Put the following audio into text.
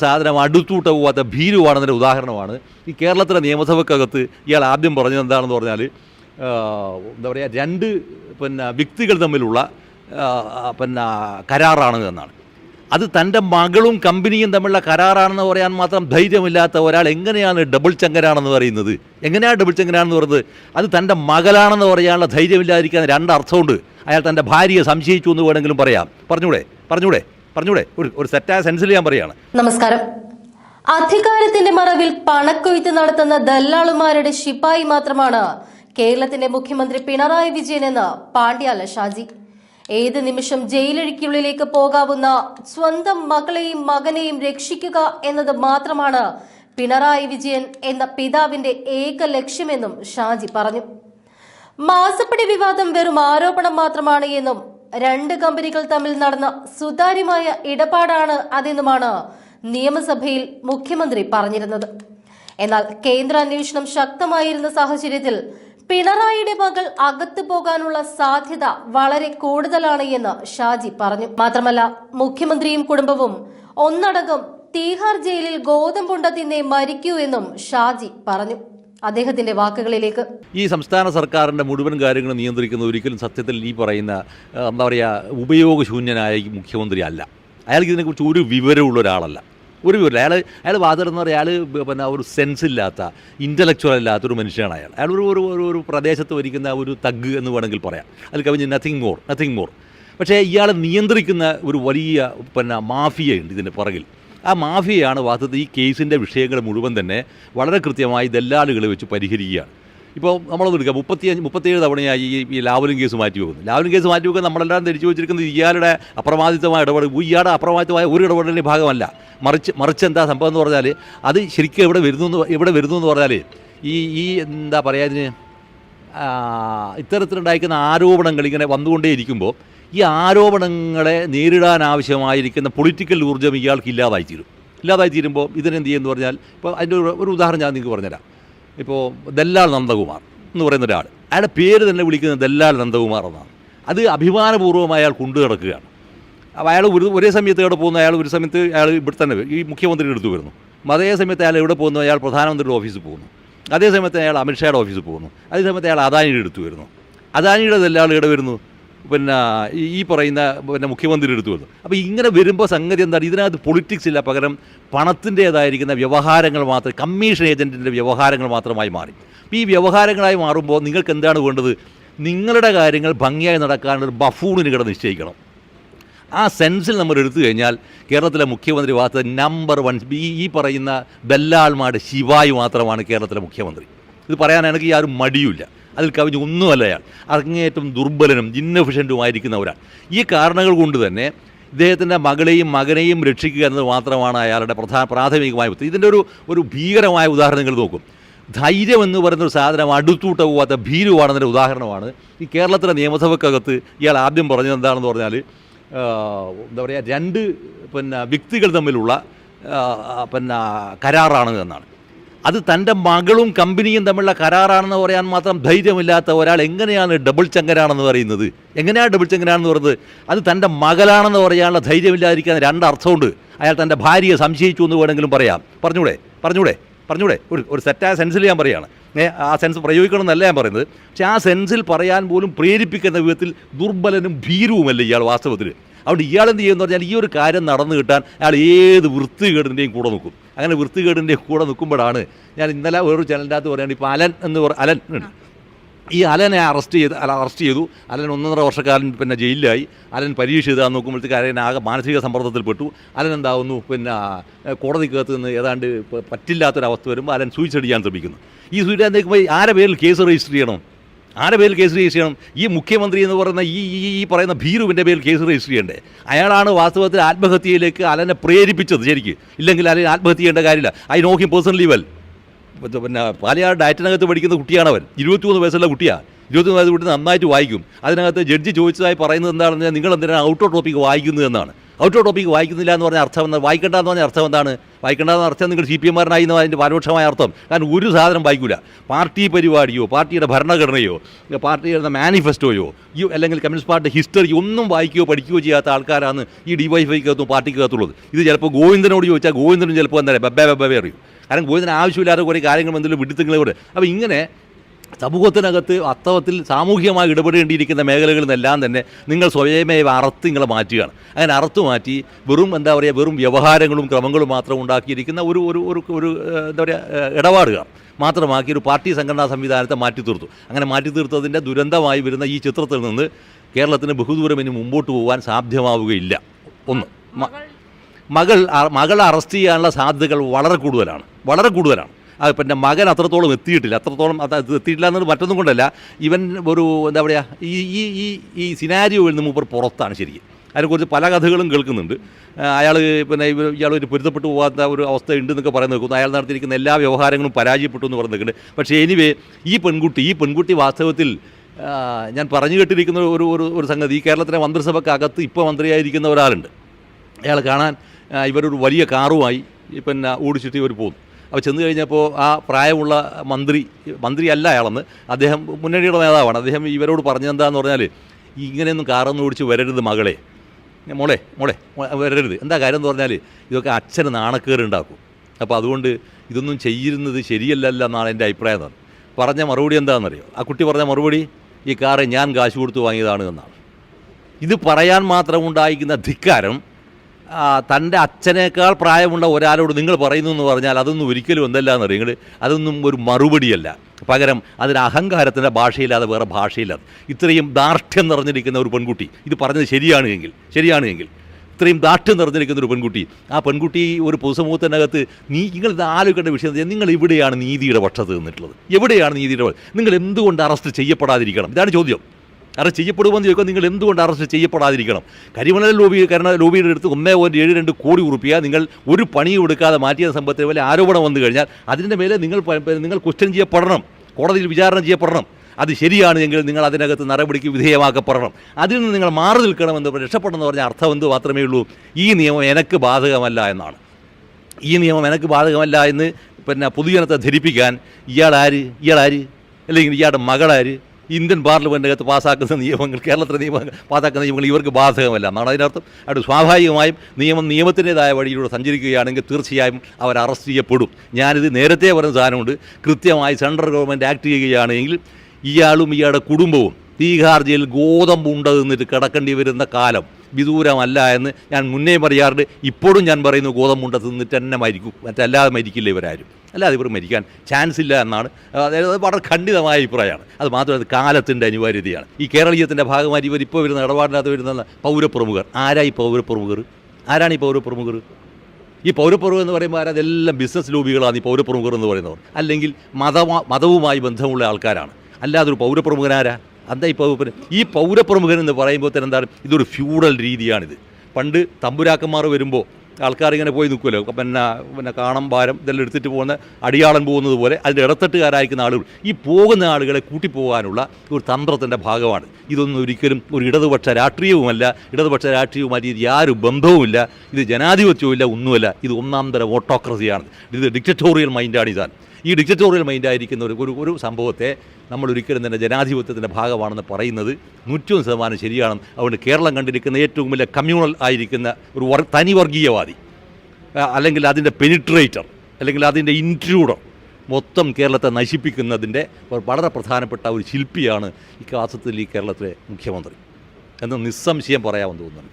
സാധനം അടുത്തൂട്ട പോവാത്ത ഭീരുവാണെന്നൊരു ഉദാഹരണമാണ്. ഈ കേരളത്തിലെ നിയമസഭക്കകത്ത് ഇയാൾ ആദ്യം പറഞ്ഞത് എന്താണെന്ന് പറഞ്ഞാൽ എന്താ പറയുക രണ്ട് പിന്നെ വ്യക്തികൾ തമ്മിലുള്ള പിന്നെ കരാറാണ് എന്നാണ്. അത് തന്റെ മകളും കമ്പനിയും തമ്മിലുള്ള കരാറാണെന്ന് പറയാൻ മാത്രം ധൈര്യമില്ലാത്ത ഒരാൾ എങ്ങനെയാണ് ഡബിൾ ചങ്കനാണെന്ന് പറയുന്നത്? എങ്ങനെയാണ് ഡബിൾ ചങ്കനാണെന്ന് പറയുന്നത്? അത് തന്റെ മകളാണെന്ന് പറയാനുള്ള ധൈര്യമില്ലാതിരിക്കാൻ രണ്ടർത്ഥമുണ്ട് അയാൾ തന്റെ ഭാര്യയെ സംശയിച്ചു എന്ന് വേണമെങ്കിലും പറയാം. പറഞ്ഞൂടെ? പറഞ്ഞൂടെ? പറഞ്ഞൂടെ ഒരു ഒരു സെറ്റായ സെൻസിൽ ഞാൻ പറയാണ്. നമസ്കാരം. അധികാരത്തിന്റെ മറവിൽ പണക്കൊയ്ത്ത് നടത്തുന്ന ദല്ലാളുമാരുടെ ശിപായി മാത്രമാണ് കേരളത്തിന്റെ മുഖ്യമന്ത്രി പിണറായി വിജയൻ എന്ന് പാണ്ഡ്യാല ഷാജി. ഏത് നിമിഷം ജയിലഴിക്കുള്ളിലേക്ക് പോകാവുന്ന സ്വന്തം മകളെയും മകനെയും രക്ഷിക്കുക എന്നത് മാത്രമാണ് പിണറായി വിജയൻ എന്ന പിതാവിന്റെ ഏക ലക്ഷ്യമെന്നും ഷാജി പറഞ്ഞു. മാസപ്പടി വിവാദം വെറും ആരോപണം മാത്രമാണ് എന്നും രണ്ട് കമ്പനികൾ തമ്മിൽ നടന്ന സുതാര്യമായ ഇടപാടാണ് അതെന്നുമാണ് നിയമസഭയിൽ മുഖ്യമന്ത്രി പറഞ്ഞിരുന്നത്. എന്നാൽ കേന്ദ്ര അന്വേഷണം ശക്തമായിരുന്ന സാഹചര്യത്തിൽ പിണറായിയുടെ മകൾ അകത്തു പോകാനുള്ള സാധ്യത വളരെ കൂടുതലാണ് എന്ന് ഷാജി പറഞ്ഞു. മാത്രമല്ല മുഖ്യമന്ത്രിയും കുടുംബവും ഒന്നടങ്കം തീഹാർ ജയിലിൽ ഗോതമ്പുണ്ട തിന്നെ മരിക്കൂ എന്നും ഷാജി പറഞ്ഞു. അദ്ദേഹത്തിന്റെ വാക്കുകളിലേക്ക്. ഈ സംസ്ഥാന സർക്കാരിന്റെ മുഴുവൻ കാര്യങ്ങൾ നിയന്ത്രിക്കുന്ന ഒരിക്കലും സത്യത്തിൽ ഈ പറയുന്ന എന്താ പറയുക ഉപയോഗശൂന്യനായ മുഖ്യമന്ത്രി അല്ല. അയാൾക്ക് ഇതിനെക്കുറിച്ച് ഒരു വിവരമുള്ള ഒരാളല്ല. ഒരു വിവരം അയാൾ അയാൾ പറഞ്ഞാൽ അയാൾ പിന്നെ ഒരു സെൻസ് ഇല്ലാത്ത ഇന്റലക്ച്വൽ അല്ലാത്ത ഒരു മനുഷ്യനാണ് അയാൾ. അയാൾ ഒരു ഒരു ഒരു ഒരു പ്രദേശത്ത് വരിക്കുന്ന ഒരു തഗ് എന്ന് വേണമെങ്കിൽ പറയാം. അതിൽ കവിഞ്ഞ് നത്തിങ് മോർ നത്തിങ് മോർ പക്ഷേ ഇയാളെ നിയന്ത്രിക്കുന്ന ഒരു വലിയ പിന്നെ മാഫിയ ഉണ്ട് ഇതിന്റെ പുറകിൽ. ആ മാഫിയയാണ് വാസ്തവത്തിൽ ഈ കേസിന്റെ വിഷയങ്ങൾ മുഴുവൻ തന്നെ വളരെ കൃത്യമായി ദല്ലാളുകളെ വെച്ച് പരിഹരിക്കുകയാണ്. ഇപ്പോൾ നമ്മളൊന്ന് എടുക്കാം. മുപ്പത്തിയഞ്ച് മുപ്പത്തിയേഴ് തവണയായി ഈ ഈ കേസ് മാറ്റി വെക്കുന്നു ലാവലും കേസ് മാറ്റി വെക്കുക നമ്മളെല്ലാം ധരിച്ചു വെച്ചിരിക്കുന്നത് ഇയാളുടെ അപ്രമാദിത്തമായ ഇടപെടൽ ഇയാളുടെ അപ്രമാദിത്തമായ ഒരു ഇടപെടലിന്റെ ഭാഗമല്ല. മറിച്ച് മറിച്ച് എന്താ സംഭവം എന്ന് പറഞ്ഞാൽ അത് ശരിക്കും എവിടെ വരുന്നു എവിടെ വരുന്നു എന്ന് പറഞ്ഞാൽ ഈ ഈ എന്താ പറയുക ഇതിന് ഇത്തരത്തിലുണ്ടായിരിക്കുന്ന ആരോപണങ്ങൾ ഇങ്ങനെ വന്നുകൊണ്ടേയിരിക്കുമ്പോൾ ഈ ആരോപണങ്ങളെ നേരിടാൻ ആവശ്യമായിരിക്കുന്ന പൊളിറ്റിക്കൽ ഊർജം ഇയാൾക്ക് ഇല്ലാതായി തീരും. ഇല്ലാതായി തീരുമ്പോൾ ഇതിനെന്ത് ചെയ്യുമെന്ന് പറഞ്ഞാൽ ഇപ്പോൾ അതിന്റെ ഒരു ഉദാഹരണം ഞാൻ നിങ്ങൾക്ക് പറഞ്ഞുതരാം. ഇപ്പോൾ ദല്ലാൽ നന്ദകുമാർ എന്ന് പറയുന്ന ഒരാൾ അയാളുടെ പേര് തന്നെ വിളിക്കുന്നത് ദല്ലാൽ നന്ദകുമാർ എന്നാണ്. അത് അഭിമാനപൂർവം അയാൾ കൊണ്ടു കിടക്കുകയാണ് അപ്പോൾ അയാൾ ഒരു ഒരേ സമയത്ത് എവിടെ പോകുന്ന? അയാൾ ഒരു സമയത്ത് അയാൾ ഇവിടെ തന്നെ. ഈ മുഖ്യമന്ത്രിയുടെ അടുത്ത് വരുന്നു. അതേ സമയത്ത് അയാൾ എവിടെ പോകുന്നു? അയാൾ പ്രധാനമന്ത്രിയുടെ ഓഫീസിൽ പോകുന്നു. അതേ സമയത്ത് അയാൾ അമിത്ഷായുടെ ഓഫീസിൽ പോകുന്നു. അതേ സമയത്ത് അയാൾ അദാനിയുടെ അടുത്ത് വരുന്നു. അദാനിയുടെ ദല്ലാൾ ഇവിടെ വരുന്നു? പിന്നെ ഈ- പറയുന്ന പിന്നെ മുഖ്യമന്ത്രിയുടെ അടുത്ത് വന്നു. അപ്പോൾ ഇങ്ങനെ വരുമ്പോൾ സംഗതി എന്താണ്? ഇതിനകത്ത് പൊളിറ്റിക്സ് ഇല്ല. പകരം പണത്തിന്റേതായിരിക്കുന്ന വ്യവഹാരങ്ങൾ മാത്രം കമ്മീഷൻ ഏജന്റിന്റെ വ്യവഹാരങ്ങൾ മാത്രമായി മാറി. അപ്പോൾ ഈ വ്യവഹാരങ്ങളായി മാറുമ്പോൾ നിങ്ങൾക്ക് എന്താണ് വേണ്ടത്? നിങ്ങളുടെ കാര്യങ്ങൾ ഭംഗിയായി നടക്കാനൊരു ബഫൂണിന് കിട നിശ്ചയിക്കണം. ആ സെൻസിൽ നമ്മൾ എടുത്തു കഴിഞ്ഞാൽ കേരളത്തിലെ മുഖ്യമന്ത്രി വാസ്തവ നമ്പർ വൺ ഈ പറയുന്ന ദല്ലാൾമാരുടെ ശിവായി മാത്രമാണ് കേരളത്തിലെ മുഖ്യമന്ത്രി. ഇത് പറയാനാണെങ്കിൽ ആരും മടിയുമില്ല. അതിൽ കവിഞ്ഞ് ഒന്നുമല്ല അയാൾ. അങ്ങേയറ്റം ദുർബലനും ഇന്നഫിഷ്യന്റുമായിരിക്കുന്ന ഒരാൾ ഈ കാരണങ്ങൾ കൊണ്ട് തന്നെ ഇദ്ദേഹത്തിന്റെ മകളെയും മകനെയും രക്ഷിക്കുക എന്നത് മാത്രമാണ് അയാളുടെ പ്രധാന പ്രാഥമികമായ ഉത്തരം ഇതിന്റെ ഒരു ഒരു ഭീകരമായ ഉദാഹരണങ്ങൾ നോക്കും. ധൈര്യം എന്ന് പറയുന്ന ഒരു സാധനം അടുത്തൂട്ട പോവാത്ത ഭീരുവാണെന്നതിന്റെ ഉദാഹരണമാണ്. ഈ കേരളത്തിലെ നിയമസഭക്കകത്ത് ഇയാൾ ആദ്യം പറഞ്ഞത് എന്താണെന്ന് പറഞ്ഞാൽ എന്താ പറയുക രണ്ട് പിന്നെ വ്യക്തികൾ തമ്മിലുള്ള പിന്നെ കരാറാണ് എന്നാണ്. അത് തന്റെ മകളും കമ്പനിയും തമ്മിലുള്ള കരാറാണെന്ന് പറയാൻ മാത്രം ധൈര്യമില്ലാത്ത ഒരാൾ എങ്ങനെയാണ് ഡബിൾ ചങ്കരാണെന്ന് പറയുന്നത്? എങ്ങനെയാണ് ഡബിൾ ചങ്കരാണെന്ന് പറയുന്നത്? അത് തന്റെ മകളാണെന്ന് പറയാനുള്ള ധൈര്യമില്ലാതിരിക്കാൻ രണ്ടർത്ഥമുണ്ട്. അയാൾ തന്റെ ഭാര്യയെ സംശയിച്ചു എന്ന് വേണമെങ്കിലും പറയാം. പറഞ്ഞൂടെ? പറഞ്ഞൂടെ? പറഞ്ഞൂടെ? ഒരു ഒരു സെറ്റായ സെൻസിൽ ഞാൻ പറയുകയാണ് ആ സെൻസ് പ്രയോഗിക്കണം എന്നല്ല ഞാൻ പറയുന്നത്. പക്ഷേ ആ സെൻസിൽ പറയാൻ പോലും പ്രേരിപ്പിക്കുന്ന വിധത്തിൽ ദുർബലനും ഭീരുവുമല്ല ഇയാൾ വാസ്തവത്തിൽ? അതുകൊണ്ട് ഇയാൾ എന്ത് ചെയ്യുമെന്ന് പറഞ്ഞാൽ ഈ ഒരു കാര്യം നടന്നു കിട്ടാൻ അയാൾ ഏത് വൃത്തികേടിന്റെയും കൂടെ നിൽക്കും അങ്ങനെ വൃത്തികേടിന്റെ കൂടെ നിൽക്കുമ്പോഴാണ് ഞാൻ ഇന്നലെ വേറൊരു ചാനലിന്റെ അകത്ത് പറയുകയാണ് ഇപ്പോൾ അലൻ എന്ന് പറ അലൻ ഈ അലനെ അറസ്റ്റ് ചെയ്ത് അല്ല അറസ്റ്റ് ചെയ്തു. അലൻ ഒന്നൊന്നര വർഷക്കാലം പിന്നെ ജയിലിലായി. അലൻ പരീക്ഷ എഴുതാൻ നോക്കുമ്പോഴത്തേക്ക് അലൻ ആകെ മാനസിക സമ്മർദ്ദത്തിൽപ്പെട്ടു അലൻ എന്താവുന്നു? പിന്നെ കോടതി കോടതിക്കകത്ത് നിന്ന് ഏതാണ്ട് പറ്റില്ലാത്തൊരവസ്ഥ വരുമ്പോൾ അലൻ സൂയിസൈഡ് ചെയ്യാൻ ശ്രമിക്കുന്നു. ഈ സൂയിസൈഡ് നിൽക്കുമ്പോൾ ആരെ പേരിൽ കേസ് രജിസ്റ്റർ ചെയ്യണം? ആരെ പേരിൽ കേസ് രജിസ്റ്റർ ചെയ്യണം? ഈ മുഖ്യമന്ത്രി എന്ന് പറയുന്ന ഈ ഈ പറയുന്ന ഭീരുവിന്റെ പേരിൽ കേസ് രജിസ്റ്റർ ചെയ്യണ്ടേ? അയാളാണ് വാസ്തവത്തിൽ ആത്മഹത്യയിലേക്ക് അലനെ പ്രേരിപ്പിച്ചത് ശരിക്ക്. ഇല്ലെങ്കിൽ അലൻ ആത്മഹത്യ ചെയ്യേണ്ട കാര്യമില്ല. I know him personally well. പിന്നെ പാലയാട് ഡയറ്റിനകത്ത് പഠിക്കുന്ന കുട്ടിയാണവൻ ഇരുപത്തിമൂന്ന് വയസ്സുള്ള കുട്ടിയാണ് ഇരുപത്തിമൂന്ന് വയസ്സ് കുട്ടി നന്നായിട്ട് വായിക്കും. അതിനകത്ത് ജഡ്ജി ചോദിച്ചതായി പറയുന്നത് എന്താണെന്ന് നിങ്ങൾ എന്തിനാണ് ഔട്ട് ഓഫ് ടോപ്പിക്ക് വായിക്കുന്നത് എന്നാണ്. ഔട്ട് ഓഫ് ടോപ്പിക്ക് വായിക്കുന്നില്ല എന്ന് പറഞ്ഞ അർത്ഥം എന്താ? വായിക്കേണ്ട എന്ന് പറഞ്ഞ അർത്ഥം എന്താണ്? വായിക്കേണ്ട എന്ന അർത്ഥം നിങ്ങൾ സി പി എമ്മാരനായി എന്ന് അതിന്റെ പരോക്ഷമായ അർത്ഥം. കാരണം ഒരു സാധനം വായിക്കില്ല പാർട്ടി പരിപാടിയോ പാർട്ടിയുടെ ഭരണഘടനയോ പാർട്ടിയുടെ മാനിഫെസ്റ്റോയോ ഈ അല്ലെങ്കിൽ കമ്മ്യൂണിസ്റ്റ് പാർട്ടി ഹിസ്റ്ററി ഒന്നും വായിക്കുകയോ പഠിക്കുകയോ ചെയ്യാത്ത ആൾക്കാരാണ് ഈ ഡി വൈ ഡിവൈഫൈക്കകത്തും പാർട്ടിക്കകത്തുള്ളത്. ഇത് ചിലപ്പോൾ ഗോവിന്ദനോട് ചോദിച്ചാൽ ഗോവിന്ദനും ചിലപ്പോൾ എന്താ പറയുക ബബ്ബേ ബബ്ബേ അറിയും. കാരണം ഗോവിന്ദൻ ആവശ്യമില്ലാത്ത കുറേ കാര്യങ്ങൾ എന്തെങ്കിലും വിടുത്തങ്ങളോട് അപ്പോൾ ഇങ്ങനെ സമൂഹത്തിനകത്ത് വാസ്തവത്തിൽ സാമൂഹികമായി ഇടപെടേണ്ടിയിരിക്കുന്ന മേഖലകളിൽ നിന്നെല്ലാം തന്നെ നിങ്ങൾ സ്വയമേവ അറുത്ത് നിങ്ങളെ മാറ്റുകയാണ്. അങ്ങനെ അറുത്ത് മാറ്റി വെറും എന്താ പറയുക വെറും വ്യവഹാരങ്ങളും ക്രമങ്ങളും മാത്രം ഉണ്ടാക്കിയിരിക്കുന്ന ഒരു ഒരു ഒരു ഒരു എന്താ പറയുക ഇടപാടുകാർ മാത്രമാക്കി ഒരു പാർട്ടി സംഘടനാ സംവിധാനത്തെ മാറ്റി തീർത്തു അങ്ങനെ മാറ്റി തീർത്തതിന്റെ ദുരന്തമായി വരുന്ന ഈ ചിത്രത്തിൽ നിന്ന് കേരളത്തിന് ബഹുദൂരം ഇനി മുമ്പോട്ട് പോകാൻ സാധ്യമാവുകയില്ല. ഒന്ന് മകൾ മകൾ അറസ്റ്റ് ചെയ്യാനുള്ള സാധ്യതകൾ വളരെ കൂടുതലാണ്. വളരെ കൂടുതലാണ്. ആ എന്റെ മകൻ അത്രത്തോളം എത്തിയിട്ടില്ല. അത്രത്തോളം അത് എത്തിയിട്ടില്ല എന്നത് മറ്റൊന്നും കൊണ്ടല്ല. ഇവൻ ഒരു എന്താ പറയുക ഈ ഈ ഈ ഈ സിനാരിയോയിൽ നിന്ന് മൂപ്പർ പുറത്താണ് ശരിക്കും. അതിനെക്കുറിച്ച് പല കഥകളും കേൾക്കുന്നുണ്ട്. അയാൾ പിന്നെ ഇയാൾ ഒരു പൊരുത്തപ്പെട്ടു പോകാത്ത ഒരു അവസ്ഥ ഉണ്ടെന്നൊക്കെ പറയുന്നത് കേൾക്കുന്നു. അയാൾ നടത്തിയിരിക്കുന്ന എല്ലാ വ്യവഹാരങ്ങളും പരാജയപ്പെട്ടു എന്ന് പറഞ്ഞു നിൽക്കുന്നുണ്ട്. പക്ഷേ എനിവേ ഈ പെൺകുട്ടി ഈ പെൺകുട്ടി വാസ്തവത്തിൽ ഞാൻ പറഞ്ഞു കേട്ടിരിക്കുന്ന ഒരു ഒരു ഒരു സംഗതി ഈ കേരളത്തിലെ മന്ത്രിസഭക്കകത്ത് ഇപ്പോൾ മന്ത്രിയായിരിക്കുന്ന ഒരാളുണ്ട്. അയാൾ കാണാൻ ഇവരൊരു വലിയ കാറുമായി ഇപ്പം ഓടിച്ചിട്ട് ഇവർ പോകുന്നു. അപ്പോൾ ചെന്ന് കഴിഞ്ഞപ്പോൾ ആ പ്രായമുള്ള മന്ത്രി മന്ത്രി അല്ല അയാളെന്ന് അദ്ദേഹം മുന്നണിയുടെ നേതാവാണ്. അദ്ദേഹം ഇവരോട് പറഞ്ഞെന്താന്ന് പറഞ്ഞാൽ ഇങ്ങനെയൊന്നും കാറൊന്നും ഓടിച്ച് വരരുത് മകളെ. മോളെ മോളെ വരരുത്. എന്താ കാര്യം എന്ന് പറഞ്ഞാൽ ഇതൊക്കെ അച്ഛന് നാണക്കേട് ഉണ്ടാക്കും. അപ്പോൾ അതുകൊണ്ട് ഇതൊന്നും ചെയ്യുന്നത് ശരിയല്ലല്ല എന്നാണ് എന്റെ അഭിപ്രായം എന്നാണ്. പറഞ്ഞ മറുപടി എന്താണെന്നറിയോ? ആ കുട്ടി പറഞ്ഞ മറുപടി ഈ കാറ് ഞാൻ കാശ് കൊടുത്ത് വാങ്ങിയതാണ് എന്നാണ്. ഇത് പറയാൻ മാത്രം ഉണ്ടായിരിക്കുന്ന ധിക്കാരം തന്റെ അച്ഛനേക്കാൾ പ്രായമുള്ള ഒരാളോട് നിങ്ങൾ പറയുന്നു എന്ന് പറഞ്ഞാൽ അതൊന്നും ഒരിക്കലും എന്തല്ലാന്ന് അറിയുങ്ങൾ അതൊന്നും ഒരു മറുപടിയല്ല. പകരം അതിന് അഹങ്കാരത്തിന്റെ ഭാഷയില്ലാതെ വേറെ ഭാഷയില്ലാതെ ഇത്രയും ദാർഢ്യം നിറഞ്ഞിരിക്കുന്ന ഒരു പെൺകുട്ടി ഇത് പറഞ്ഞത് ശരിയാണ് എങ്കിൽ ശരിയാണ് എങ്കിൽ ഇത്രയും ദാർഢ്യം നിറഞ്ഞിരിക്കുന്ന ഒരു പെൺകുട്ടി ആ പെൺകുട്ടി ഒരു പൊതുസമൂഹത്തിനകത്ത് നീ നിങ്ങൾ ഇത് ആലോചിക്കേണ്ട വിഷയം നിങ്ങൾ എവിടെയാണ് നീതിയുടെ പക്ഷത്ത് നിന്നിട്ടുള്ളത്? എവിടെയാണ് നീതിയുടെ നിങ്ങൾ എന്തുകൊണ്ട് അറസ്റ്റ് ചെയ്യപ്പെടാതിരിക്കണം? ഇതാണ് ചോദ്യം. അറസ്റ്റ് ചെയ്യപ്പെടുമെന്ന് ചോദിക്കുക നിങ്ങൾ എന്തുകൊണ്ട് അറസ്റ്റ് ചെയ്യപ്പെടാതിരിക്കണം? കരിമണൽ ലോബി കരണ ലോബിയുടെ അടുത്ത് ഒന്നേ പോയിന്റ് ഏഴ് രണ്ട് കോടി ഉറുപ്പിക നിങ്ങൾ ഒരു പണിയും എടുക്കാതെ മാറ്റിയ സംഭവത്തിന് മേലെ ആരോപണം വന്നു കഴിഞ്ഞാൽ അതിന്റെ മേലെ നിങ്ങൾ നിങ്ങൾ ക്വസ്റ്റ്യൻ ചെയ്യപ്പെടണം. കോടതിയിൽ വിചാരണ ചെയ്യപ്പെടണം. അത് ശരിയാണ് എങ്കിൽ നിങ്ങൾ അതിനകത്ത് നടപടിക്ക് വിധേയമാക്കപ്പെടണം. അതിൽ നിന്ന് നിങ്ങൾ മാറി നിൽക്കണമെന്ന് രക്ഷപ്പെടണം എന്ന് പറഞ്ഞ അർത്ഥം എന്ത് മാത്രമേ ഉള്ളൂ? ഈ നിയമം എനിക്ക് ബാധകമല്ല എന്നാണ്. ഈ നിയമം എനിക്ക് ബാധകമല്ല എന്ന് പിന്നെ പൊതുജനത്തെ ധരിപ്പിക്കാൻ ഇയാളാര് ഇയാളാര് അല്ലെങ്കിൽ ഇയാളുടെ മകളാര് ഇന്ത്യൻ പാർലമെന്റിനകത്ത് പാസ്സാക്കുന്ന നിയമങ്ങൾ കേരളത്തിലെ നിയമങ്ങൾ പാസ്സാക്കുന്ന നിയമങ്ങൾ ഇവർക്ക് ബാധകമല്ല. എന്നാണ് അതിനർത്ഥം. അത് സ്വാഭാവികമായും നിയമം നിയമത്തിന്റെതായ വഴിയിലൂടെ സഞ്ചരിക്കുകയാണെങ്കിൽ തീർച്ചയായും അവർ അറസ്റ്റ് ചെയ്യപ്പെടും. ഞാനിത് നേരത്തെ പറഞ്ഞ സാധനമുണ്ട്. കൃത്യമായി സെൻട്രൽ ഗവൺമെന്റ് ആക്ട് ചെയ്യുകയാണെങ്കിൽ ഇയാളും ഇയാളുടെ കുടുംബവും തീഹാർ ജയിൽ ഗോതമ്പ് ഉണ്ടെന്നിട്ട് കിടക്കേണ്ടി വരുന്ന കാലം. വിദൂരമല്ല എന്ന് ഞാൻ മുന്നേ പറയാറുണ്ട്. ഇപ്പോഴും ഞാൻ പറയുന്നു ഗോതമ്പുണ്ട തിന്നിട്ട് തന്നെ മരിക്കും. മറ്റല്ലാതെ മരിക്കില്ല ഇവരാരും. അല്ലാതെ ഇവർ മരിക്കാൻ ചാൻസ് ഇല്ല എന്നാണ്. അതായത് അത് വളരെ ഖണ്ഡിതമായ അഭിപ്രായമാണ്. അത് മാത്രമല്ല കാലത്തിന്റെ അനിവാര്യതയാണ്. ഈ കേരളീയത്തിന്റെ ഭാഗമായി ഇവർ ഇപ്പോൾ വരുന്ന ഇടപാടിനകത്ത് വരുന്ന പൗരപ്രമുഖർ. ആരായി പൗരപ്രമുഖർ? ആരാണ് ഈ പൗരപ്രമുഖർ? ഈ പൗരപ്രമുഖർ എന്ന് പറയുമ്പോൾ അതെല്ലാം ബിസിനസ് ലോബികളാണ് ഈ പൗരപ്രമുഖർ എന്ന് പറയുന്നവർ. അല്ലെങ്കിൽ മതവുമായി ബന്ധമുള്ള ആൾക്കാരാണ്. അല്ലാതൊരു പൗരപ്രമുഖനാരാ എന്താ ഈ പൗര ഈ പൗരപ്രമുഖൻ എന്ന് പറയുമ്പോൾ തന്നെ എന്താണ്? ഇതൊരു ഫ്യൂഡൽ രീതിയാണിത്. പണ്ട് തമ്പുരാക്കന്മാർ വരുമ്പോൾ ആൾക്കാർ ഇങ്ങനെ പോയി നിൽക്കുമല്ലോ പിന്നെ പിന്നെ കാണം ഭാരം ഇതെല്ലാം എടുത്തിട്ട് പോകുന്ന അടിയാളൻ പോകുന്നത് പോലെ അതിന്റെ ഇടത്തട്ടുകാരായിരിക്കുന്ന ആളുകൾ. ഈ പോകുന്ന ആളുകളെ കൂട്ടിപ്പോകാനുള്ള ഒരു തന്ത്രത്തിന്റെ ഭാഗമാണ്. ഇതൊന്നും ഒരിക്കലും ഒരു ഇടതുപക്ഷ രാഷ്ട്രീയവുമല്ല. ഇടതുപക്ഷ രാഷ്ട്രീയവുമായിട്ട് ഇത് യാതൊരു ബന്ധവുമില്ല. ഇത് ജനാധിപത്യവുമില്ല ഒന്നുമല്ല. ഇത് ഒന്നാം തരം ഓട്ടോക്രസിയാണ്. ഇത് ഡിക്റ്ററ്റോറിയൽ മൈൻഡാണ് ഇതാണ്. ഈ ഡിക്റ്ററ്റോറിയൽ മൈൻഡായിരിക്കുന്ന ഒരു ഒരു ഒരു സംഭവത്തെ നമ്മൾ ഒരിക്കലും തന്നെ ജനാധിപത്യത്തിന്റെ ഭാഗമാണെന്ന് പറയുന്നത് നൂറ്റൊന്ന് ശതമാനം ശരിയാണ്. അതുകൊണ്ട് കേരളം കണ്ടിരിക്കുന്ന ഏറ്റവും വലിയ കമ്മ്യൂണൽ ആയിരിക്കുന്ന ഒരു വർ തനിവർഗീയവാദി അല്ലെങ്കിൽ അതിന്റെ പെനിട്രേറ്റർ അല്ലെങ്കിൽ അതിന്റെ ഇൻട്രൂഡർ മൊത്തം കേരളത്തെ നശിപ്പിക്കുന്നതിന്റെ വളരെ പ്രധാനപ്പെട്ട ഒരു ശില്പിയാണ് ഈ കാസത്തിൽ ഈ കേരളത്തിലെ മുഖ്യമന്ത്രി. എന്ന് നിസ്സംശയം പറയാമെന്ന് തോന്നുന്നു